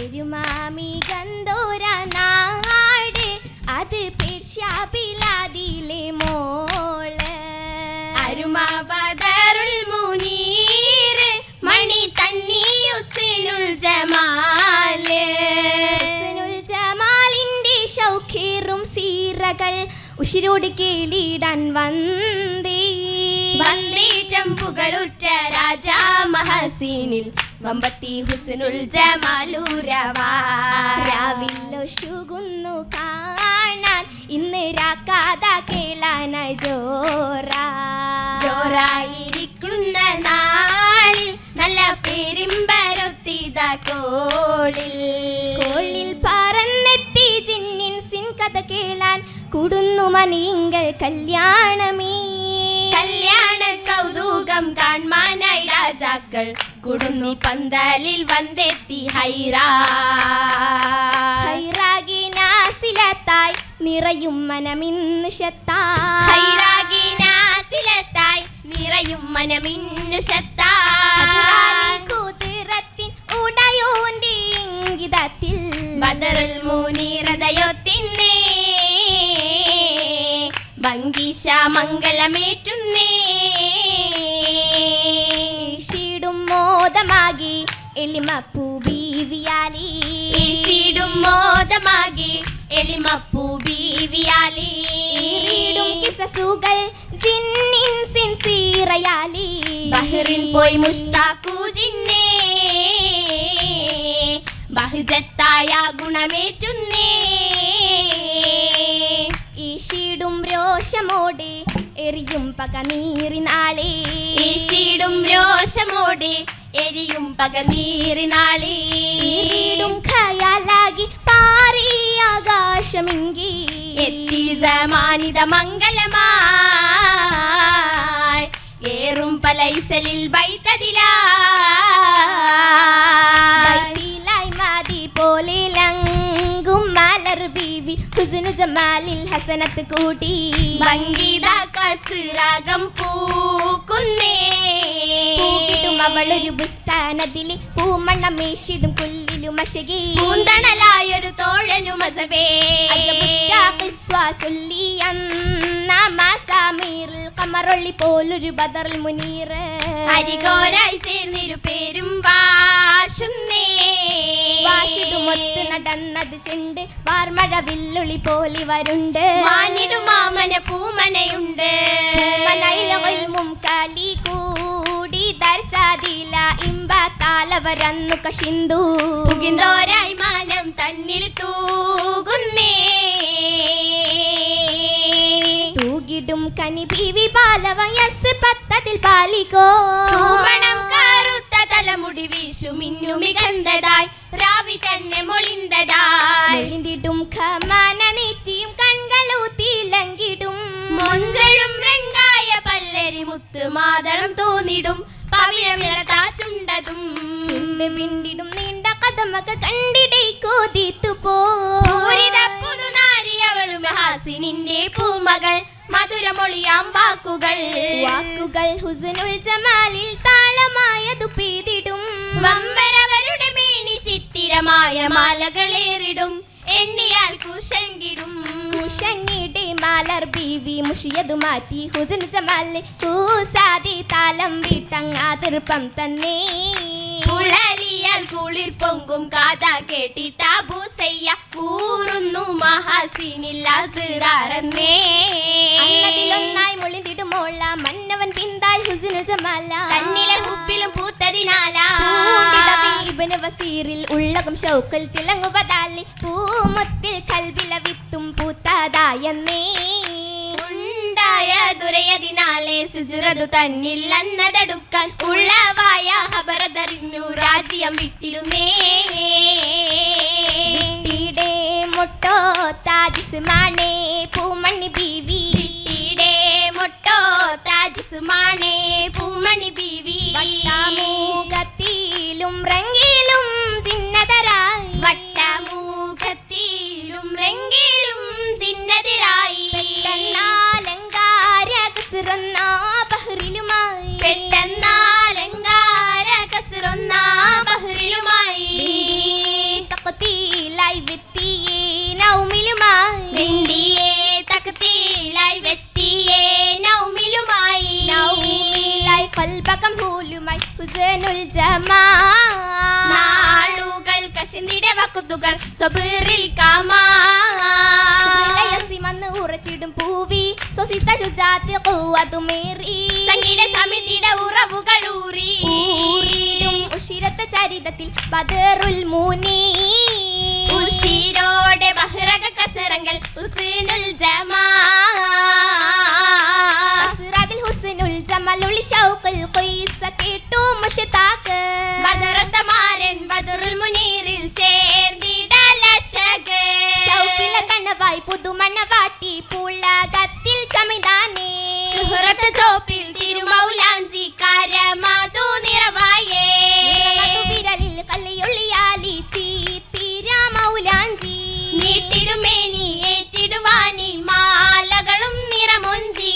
പെരുമാമി ഗന്ധോര നാട് അത് പേർഷ്യാബിലാദിലെ മോൾ. അരുമാബദറുൽ മുനീര് മണി തന്നി ഉസിനുൽ ജമാൽ. ഹസനുൽ ജമാലിന്റെ ഷൗഖേറും സീറകൾ ഉഷിരോട് കേളിടാൻ വന്നേ പുകളുറ്റ രാജാ മഹസീനിൽ വമ്പത്തി ഹുസ്നുൽ ജമാലൂരവാ ശുഗുന്നു കാണാൻ ഇന്ന് രാക്കാത കേളാന ജോറാ ജോറായിരിക്കുന്ന നാളിൽ നല്ല പേരിമ്പരുത്തിത കോളിൽ. കോളിൽ പറന്നെത്തി ജിന്നിൻ സിൻ കഥ കേളാൻ കൂടുന്നു മനീങ്ങൾ കല്യാണമേ. കല്യാണ കൗതുകം കാൺമാനായി രാജാക്കൾ കുടുന്നി പന്തലിൽ വന്നെത്തി ഹൈറാ. ഹൈറാകി നാസിലത്തായി നിറയും മനമിന്നു ശത്തായി. ഹൈറാകി നാസിലത്തായി നിറയും മനമിന്നുഷത്തായി കുതിരത്തിൻ ഉടയോന്റെ ഇംഗിതത്തിൽ. ബദറുൽ മുനീറതയൊത്തിന്നേ ഭംഗീശ മംഗളമേറ്റുന്നേ ഈശിടും മോദമാകി എളിമപ്പൂ ബീവിയാലി ഈശിടും മോദമാകി എളിമപ്പൂ ബീവിയാലി ഈരിടും കിസസുകൾ ജിന്നിൻ സിൻസീറയാലി. ബഹ്റിൻ പോയി ജിന്നേ. ബഹുജത്തായ ഗുണമേറ്റുന്നേ. രോഷമോടെ എറിയും പക നീറിനാളി ഈശിടും രോഷമോടെ എരിയും പകനീറിനാളി. വീടും ഖയാലാകി പാറി ആകാശമിങ്കി. എത്തി സമാനിത മംഗലമായി. ഏറും പലൈസലിൽ ബൈത്തതിലായി ഹസനത്ത് കൂട്ടി. ഭംഗീത കസുരാഗം പൂക്കുന്നേ. അവളൊരു ബുസ്താനതിലെ പൂമണ്ണ മേശിടും പുല്ലിലും അശകി. പൂന്തണലായൊരു തോഴനു കമറൊള്ളി പോലൊരു ബദറിൽ മുനീർ അരികോരായി ചേർന്നിരു പേരും വാശുന്നേ. വാശിടുമൊത്ത് നടന്നത് ചെണ്ട് വാർമഴ വില്ലുളി പോലി വരുണ്ട്. മാനിടു മാമന പൂമനയുണ്ട്. മനയിലും കളി കൂടി ദർശാതില ഇമ്പ താലവരന്നു കശിന്തു. പുകിന്തോരായി മാനം തന്നിൽ തൂകുന്നേ. തൂകിടും കനി ബീവി ബാലവയസ് പത്തതിൽ പാലിക്കോ. മണം കറുത്ത തലമുടി വീശു മിന്നു മികന്തതായി രാവി തന്നെ മൊളിന്തതായി. ഒളിന്തിടും ഖമാന നെറ്റിയും കൺകളൂത്തിലങ്കിടും മൊഞ്ചഴും രംഗായ പല്ലരി മുത്ത് മാതളം തോന്നിടും. ചുണ്ടതും നീണ്ട കഥമൊക്കെ കണ്ടിടേ കോതിത്തു പോ പൂരിത പുതുനാരി അവളും ഹാസിനിന്റെ പൂമകൾ. മധുരമൊളിയാം വാക്കുകൾ വാക്കുകൾ ഹുസനുൽ ജമാലിൽ താളമായതു പീതിടും വമ്പരവരുടെ മേനി ചിത്തിരമായ മാലകളേറിടും. എണ്ണിയാൽ കുശങ്കിടും. കുശങ്ങിടെ മാലർ ബീവി മുഷിയതു മാറ്റി. ഹുസൻ ജമാലിൽ താലം താളം വിട്ടങ്ങാതിർപ്പം തന്നെ. കുളലിയാൽ കുളിർ പൊങ്കും കാത കേട്ടിട്ടാ ബൂസയ്യ കൂറുന്നു മഹാസിനില്ല സിറാറന്നേ അന്നതിലൊന്നായി മുളിന്തിടുമോള. മന്നവൻ പിന്താൽ ഹുസനുൽ ജമാല. തന്നിലെ ഹുപ്പിലും പൂത്തതിനാലാ. ഇബ്നു വസീറിൽ ഉള്ളകം ഷൗക്കൽ തിളങ്ങുവതാലി പൂമുത്തിൽ കൽബില വിത്തും പൂത്താതായെന്നേ. ഉണ്ടായ ദുരയതിനാലെ സുജുറതു തന്നിൽ അന്നതെടുക്കാൻ ഉള്ളവായ ഹബറതറിഞ്ഞു രാജ്യം വിട്ടിരുന്നേ മൊട്ടോ താജിസ്മാണേ പൂമണി ബീവി. മൊട്ടോ താജസുമാണേ പൂമണി ബീവി. നാളുകൾ കശിന്തിടെ വക്കുത്തുകൾ സ്വബീറിൽ കാമാ. മന്ന് ഉറച്ചിടും പൂവി. സ്വസിത്ത ശുചാത്തി കൂവതുമേറി സംഗീത സമിതിയുടെ ഉറവുകൾ ഊറി ഉഷിരത്തെ ചരിതത്തിൽ ബദറുൽ മൂനി. ഉശിരോടെ ബഹിറക കസരങ്ങൾ ഉസീനുൽ ജമാ. ചോപ്പിൽ തിരുമൗലാഞ്ചി കരമധു നിറവായേ. വിരലിൽ കല്ലിയൊള്ളിയാലി ചീത്തിര മൗലാഞ്ചി നീട്ടിടുമേനി ഏറ്റിടുവാനി മാലകളും നിറമൊഞ്ചി.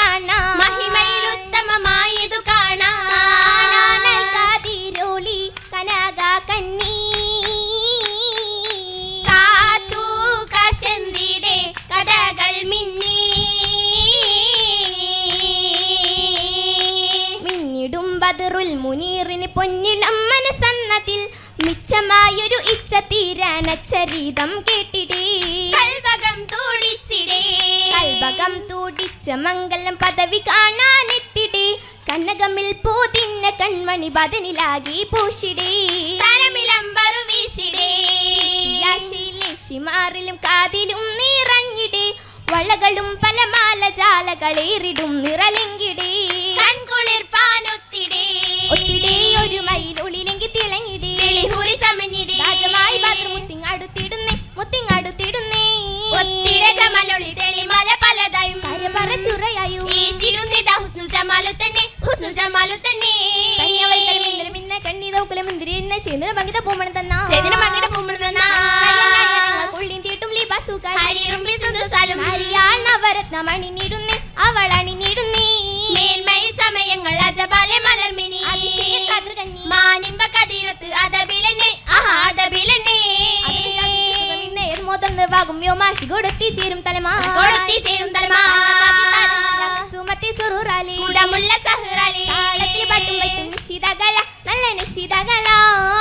കാണാം. മഹിമയിൽ ഉത്തമമായതു കാണാൻ കാതിരോളി കനക കന്നി. കാത്തു കശന്തിടെ കഥകൾ മിന്നി. മിന്നിടും ബദറുൽ മുനീറിന് പൊന്നിളം മനസ്സന്നതിൽ മിച്ചമായൊരു ഇച്ഛ തീരാനച്ചരീതം കേട്ടിടേ. കൽവകം തുടിച്ചിടേ കൽഭകം തൂടിച്ച മംഗലം പദവി കാണാനെത്തിടേ. കനകമിൽ പോതിന്ന കൺമണി ബദനിലാകി പൂശിടേ. തരമിലമ്പറു വീശിടേ. ശിമാറിലും കാതിലും നിറഞ്ഞിടേ. വളകളും പല മാലജാലകളേറിടും നിറലെങ്കിടേ. തന്നെ ഹുസ്നു ജമാലു തന്നെ കന്യാവൈക്കൽ മിന്ദ്ര മിന്ന കണ്ണി നോക്കല മുന്തിരി എന്ന ചേന്ദ്ര ഭംഗിത പൂമണം തന്ന ചെതിന മങ്ങിട തന്ന ഉള്ളിൻ തീട്ടും ലിബാസുകൾ ഹരിറുമ്പി സുന്ദസാലും ഹരിയാൾ നവരത്ന മണിനിടുന്നേ അവൾ അണിനിടുന്നേ മേന്മയിൽ സമയങ്ങൾ അജബാലെ മലർമിനി. മാനിമ്പ കതിരത്ത് അതബിലനെ ആഹാ നിർവാകും വ്യോമാഷി കൊടുത്തി ചേരും തലമാ. കൊടുത്തി ചേരും തലമാ. സുറൂറാലി. കുടമുള്ള സഹ്റാലി. താളത്തിൽ പാട്ടും വയ്ക്കും നിശ്ചിതകള നല്ല നിശ്ചിതകള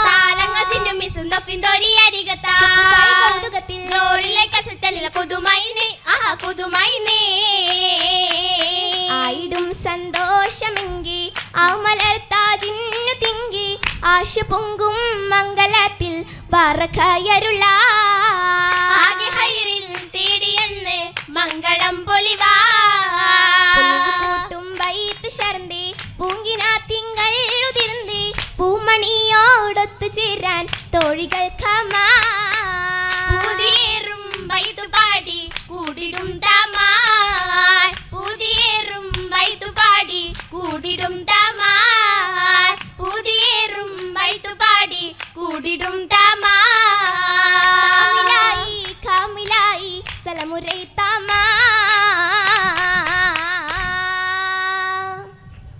താലങ്ങ ചിന്നും മിസും തൊഫിൻ തോരി അരികത്താ. സുഖമായി കൗതുകത്തിൽ. ജോറിലെ കസത്തലില കുതുമായി നീ ആഹാ കുതുമായി നീ. ആയിടും സന്തോഷമെങ്കി ആ മലർത്താജിന്നു തിങ്കി ആശ പൊങ്കും മംഗലത്തിൽ ബറഖയരുള ആകെ ഹൈറിൽ തേടിയെന്ന് മംഗളം പൊലിവാ. சுடிடும்